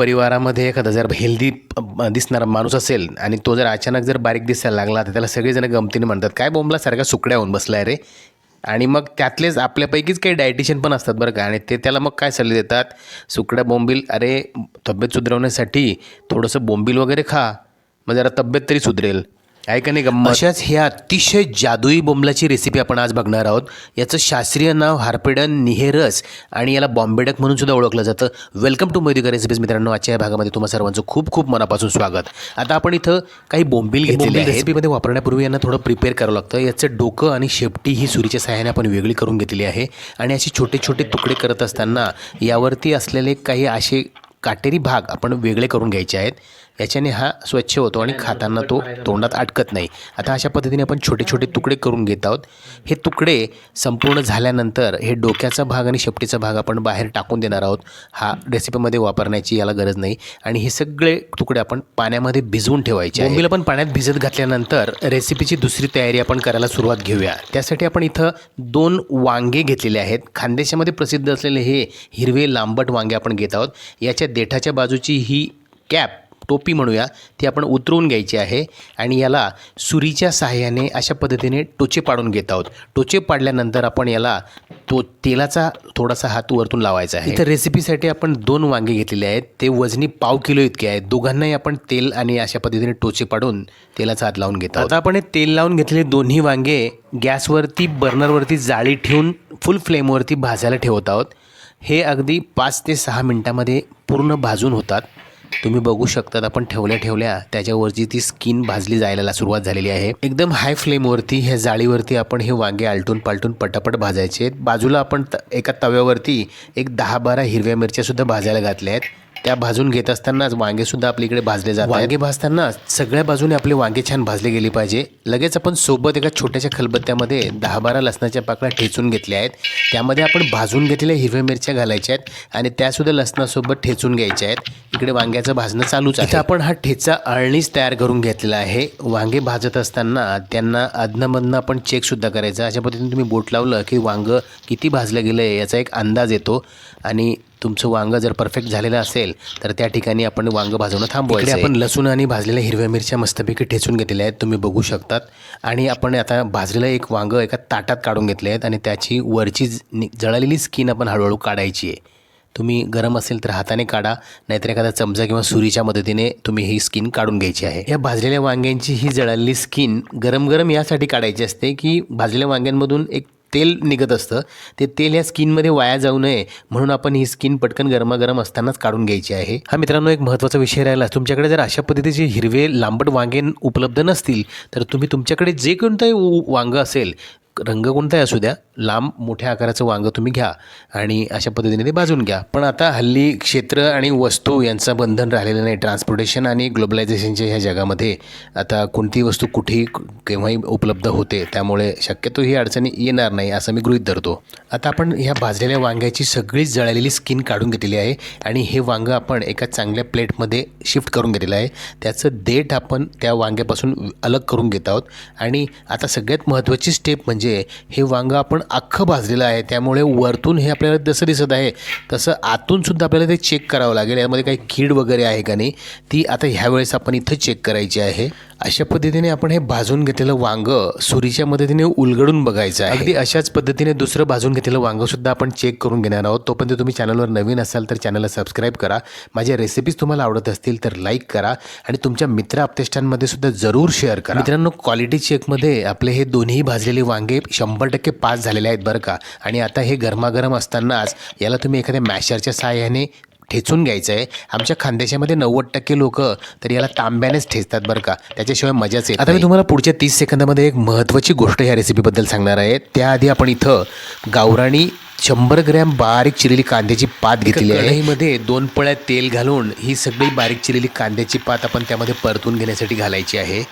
परिवारामध्ये एखादा जर हेल्दी दिसणारा माणूस असेल आणि तो जर अचानक जर बारीक दिसायला लागला तर त्याला सगळेजण गमतीने म्हणतात काय बोंबलासारखा सुकड्या होऊन बसलाय रे. आणि मग त्यातलेच आपल्यापैकीच काही डायटिशियन पण असतात बरं का. आणि ते त्याला मग काय सल्ले देतात? सुकड्या बोंबील अरे तब्येत सुधारवण्यासाठी थोडंसं बोंबील वगैरे खा. मग जरा तब्येत तरी सुधरेल. आहे का नाही गंमत अशाच ह्या अतिशय जादुई बोंबलाची रेसिपी आपण आज बघणार आहोत. याचं शास्त्रीय नाव हार्पेडन निहेरस आणि याला बॉम्बेडक म्हणून सुद्धा ओळखलं जातं. वेलकम टू मोदिका रेसिपीज मित्रांनो. आजच्या या भागामध्ये तुम्हा सर्वांचं खूप खूप मनापासून स्वागत. आता आपण इथं काही बोंबील घेतलेले रेसिपीमध्ये वापरण्यापूर्वी यांना थोडं प्रिपेअर करावं लागतं. याचं डोकं आणि शेपटी ही सुरीच्या सहाय्याने आपण वेगळी करून घेतलेली आहे. आणि असे छोटे छोटे तुकडे करत असताना यावरती असलेले काही असे काटेरी भाग आपण वेगळे करून घ्यायचे आहेत. याच्याने हा स्वच्छ होतो आणि खाताना तो तोंडात अटकत नाही. आता अशा पद्धतीने आपण छोटे छोटे तुकडे करून घेत आहोत. हे तुकडे संपूर्ण झाल्यानंतर हे डोक्याचा भाग आणि शेपटीचा भाग आपण बाहेर टाकून देणार आहोत. हा रेसिपीमध्ये वापरण्याची याला गरज नाही. आणि हे सगळे तुकडे आपण पाण्यामध्ये भिजवून ठेवायचे बोंबील आपण पाण्यात भिजत घातल्यानंतर रेसिपीची दुसरी तयारी आपण करायला सुरुवात घेऊया. त्यासाठी आपण इथं दोन वांगे घेतलेले आहेत. खानदेशामध्ये प्रसिद्ध असलेले हे हिरवे लांबट वांगे आपण घेत आहोत. याच्या देठाच्या बाजूची ही कॅप टोपी म्हणूया ती आपण उतरवून घ्यायची आहे आणि याला सुरीच्या सहाय्याने अशा पद्धतीने टोचे पाडून घेत आहोत. टोचे पाडल्यानंतर आपण याला तो तेलाचा थोडासा हात वरतून लावायचा आहे. इथं रेसिपीसाठी आपण दोन वांगे घेतलेले आहेत. ते वजनी पाव किलो इतके आहेत. दोघांनाही आपण तेल आणि अशा पद्धतीने टोचे पाडून तेलाचा हात लावून घेतो आता आपण हे तेल लावून घेतलेले दोन्ही वांगे गॅसवरती बर्नरवरती जाळी ठेवून फुल फ्लेमवरती भाजायला ठेवत आहोत. हे अगदी पाच ते सहा मिनटामध्ये पूर्ण भाजून होतात. तुम्ही बघू शकतात आपण ठेवल्या ठेवल्या त्याच्यावरची ती स्किन भाजली जायला सुरुवात झालेली आहे. एकदम हाय फ्लेमवरती ह्या जाळीवरती आपण हे वांगे आलटून पालटून पटापट भाजायचे आहेत. बाजूला आपण त एका तव्यावरती एक दहा बारा हिरव्या मिरच्यासुद्धा भाजायला घातल्या आहेत. त्या भाजून घेत असतानाच वांगेसुद्धा आपल्या इकडे भाजले जातात. वांगे भाजताना सगळ्या बाजूने आपले वांगे छान भाजले गेले पाहिजे. लगेच आपण सोबत एका छोट्याशा खलबत्त्यामध्ये दहा बारा लसणाच्या पाकळ्या ठेचून घेतल्या आहेत. त्यामध्ये आपण भाजून घेतलेल्या हिरव्या मिरच्या घालायच्या आहेत आणि त्यासुद्धा लसणासोबत ठेचून घ्यायच्या आहेत. इकडे वांग्याचं भाजणं चालूच आहे. आपण हा ठेचा अळणीच तयार करून घेतलेला आहे. वांगे भाजत असताना त्यांना अधनमधनं आपण चेकसुद्धा करायचा. अशा पद्धतीने तुम्ही बोट लावलं की वांगं किती भाजलं गेलं आहे याचा एक अंदाज येतो. आणि तुमचं वांगं जर परफेक्ट झालेलं असेल तर त्या ठिकाणी आपण वांगं भाजवणं थांबवायचं आपण लसूण आणि भाजलेल्या हिरव्या मिरच्या मस्तपैकी ठेचून घेतलेल्या आहेत तुम्ही बघू शकतात. आणि आपण आता भाजलेलं एक वांगं एका ताटात काढून घेतले आहेत आणि त्याची वरची जळालेली स्किन आपण हळूहळू काढायची आहे. तुम्ही गरम असेल तर हाताने काढा नाहीतर एखादा चमचा किंवा सुरीच्या मदतीने तुम्ही ही स्किन काढून घ्यायची आहे. या भाजलेल्या वांग्यांची ही जळालेली स्किन गरम गरम यासाठी काढायची असते की भाजलेल्या वांग्यांमधून एक तेल निघत असतं. ते तेल ह्या स्किनमध्ये वाया जाऊ नये म्हणून आपण ही स्किन पटकन गरमागरम असतानाच काढून घ्यायची आहे. हा मित्रांनो एक महत्त्वाचा विषय राहिला. तुमच्याकडे जर अशा पद्धतीचे हिरवे लांबट वांगे उपलब्ध नसतील तर तुम्ही तुमच्याकडे जे कोणतंही वांगं असेल रंग कोणताही असू द्या लांब मोठ्या आकाराचं वांगं तुम्ही घ्या आणि अशा पद्धतीने ते भाजून घ्या. पण आता हल्ली क्षेत्र आणि वस्तू यांचं बंधन राहिलेलं नाही. ट्रान्सपोर्टेशन आणि ग्लोबलायझेशनच्या ह्या जगामध्ये आता कोणती वस्तू कुठेही केव्हाही उपलब्ध होते त्यामुळे शक्यतो ही अडचणी येणार नाही असं मी गृहीत धरतो. आता आपण ह्या भाजलेल्या वांग्याची सगळीच जळालेली स्किन काढून घेतलेली आहे आणि हे वांगं आपण एका चांगल्या प्लेटमध्ये शिफ्ट करून घेतलेलं आहे. त्याचं देठ आपण त्या वांग्यापासून अलग करून घेत आहोत. आणि आता सगळ्यात महत्त्वाची स्टेप म्हणजे हे वांगं आपण अख्खं भाजलेलं आहे. त्यामुळे वरतून हे आपल्याला जसं दिसत आहे तसं आतून सुद्धा आपल्याला ते चेक करावं लागेल. यामध्ये काही कीड वगैरे आहे का नाही ती आता ह्यावेळेस आपण इथं चेक करायची आहे. अशा पद्धतीने आपण हे भाजून घेतलेलं वांगं सुरीच्या मदतीने उलगडून बघायचं आहे. अगदी अशाच पद्धतीने दुसरं भाजून घेतलेलं वांगं सुद्धा आपण चेक करून घेणार आहोत. तोपर्यंत तुम्ही चॅनलवर नवीन असाल तर चॅनलला सबस्क्राईब करा. माझ्या रेसिपीज तुम्हाला आवडत असतील तर लाईक करा आणि तुमच्या मित्र आपतेष्टांमध्ये सुद्धा जरूर शेअर करा. मित्रांनो क्वालिटी चेकमध्ये आपले हे दोन्ही भाजलेले वांगे शंभर टक्के पास झालेले आहेत बरं का. आणि आता हे गरमागरम असतानाच याला तुम्ही एखाद्या मॅशरच्या सहाय्याने ठेचून घ्यायचं आहे आमच्या खानदेशामध्ये नव्वद टक्के लोक तर याला तांब्यानेच ठेचतात बरं का. त्याच्याशिवाय मजाच येत आता मी तुम्हाला पुढच्या तीस सेकंदामध्ये एक महत्त्वाची गोष्ट ह्या रेसिपीबद्दल सांगणार आहे. त्याआधी आपण इथं गावराणी शंभर ग्रॅम बारीक चिरलेली कांद्याची पात घेतलेली आहे. कढईमध्ये दोन पळ्या तेल घालून ही सगळी बारीक चिरलेली कांद्याची पात आपण त्यामध्ये परतून घेण्यासाठी घालायची आहे.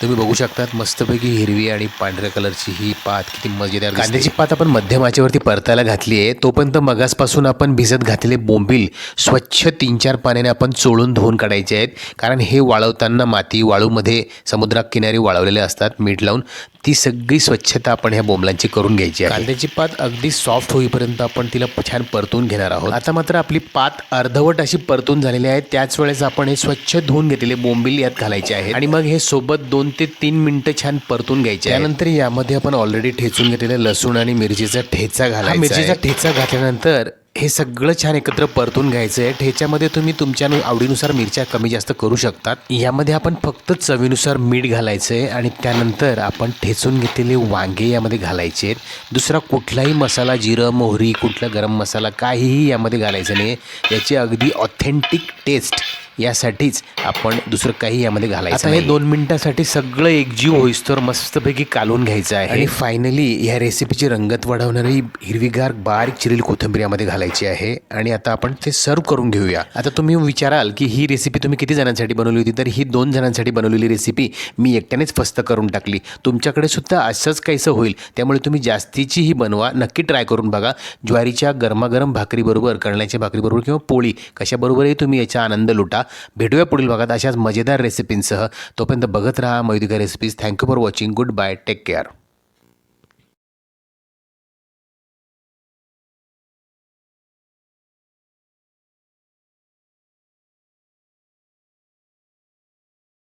तुम्ही बघू शकतात मस्तपैकी हिरवी आणि पांढऱ्या कलरची ही पात किती मजेदार कांद्याची पात आपण मध्यम आचेवरती परतायला घातली आहे तोपर्यंत मगासपासून आपण भिजत घातलेले बोंबील स्वच्छ तीन चार पाण्याने आपण चोळून धुवून काढायचे आहेत. कारण हे वाळवताना माती वाळूमध्ये समुद्राकिनारी वाळवलेले असतात मीठ लावून. ती सगळी स्वच्छता आपण ह्या बोंबलांची करून घ्यायची आहे. कांद्याची पात अगदी सॉफ्ट होईपर्यंत आपण तिला छान परतून घेणार आहोत. आता मात्र आपली पात अर्धवट अशी परतून झालेली आहे त्याच वेळेस आपण हे स्वच्छ धुवून घेतलेले बोंबील यात घालायचे आहेत. आणि मग हे सोबत दोन ते तीन मिनिटं छान परतून घ्यायचे. त्यानंतर यामध्ये आपण ऑलरेडी ठेचून घेतलेले लसूण आणि मिरचीचा ठेचा घालायचा मिरचीचा ठेचा घातल्यानंतर हे सगळं छान एकत्र परतून घ्यायचं आहे. ठेच्यामध्ये तुम्ही तुमच्या आवडीनुसार मिरच्या कमी जास्त करू शकतात. यामध्ये आपण फक्त चवीनुसार मीठ घालायचं आहे आणि त्यानंतर आपण ठेचून घेतलेले वांगे यामध्ये घालायचे आहेत. दुसरा कुठलाही मसाला जिरं मोहरी कुठला गरम मसाला काहीही यामध्ये घालायचं नाही याची अगदी ऑथेंटिक टेस्ट यासाठीच आपण दुसरं काही यामध्ये घालायचं हे दोन मिनिटासाठी सगळं एकजीव होईस्तोवर मस्तपैकी कालवून घ्यायचं आहे. आणि फायनली ह्या रेसिपीची रंगत वाढवणारी हिरवीगार बारीक चिरील कोथिंबीर यामध्ये घालायची आहे. आणि आता आपण ते सर्व करून घेऊया. आता तुम्ही विचाराल की ही रेसिपी तुम्ही किती जणांसाठी बनवली होती? तर ही दोन जणांसाठी बनवलेली रेसिपी मी एकट्यानेच फस्त करून टाकली. तुमच्याकडे सुद्धा असंच काहीसं होईल. त्यामुळे तुम्ही जास्तीची ही बनवा. नक्की ट्राय करून बघा. ज्वारीच्या गरमागरम भाकरीबरोबर कळण्याच्या भाकरीबरोबर किंवा पोळी कशाबरोबरही तुम्ही याचा आनंद लुटा. भेटूया पुढील भागात अशाच मजेदार रेसिपींसह तोपर्यंत बघत राहा Mayudika recipes thank you for watching good bye take care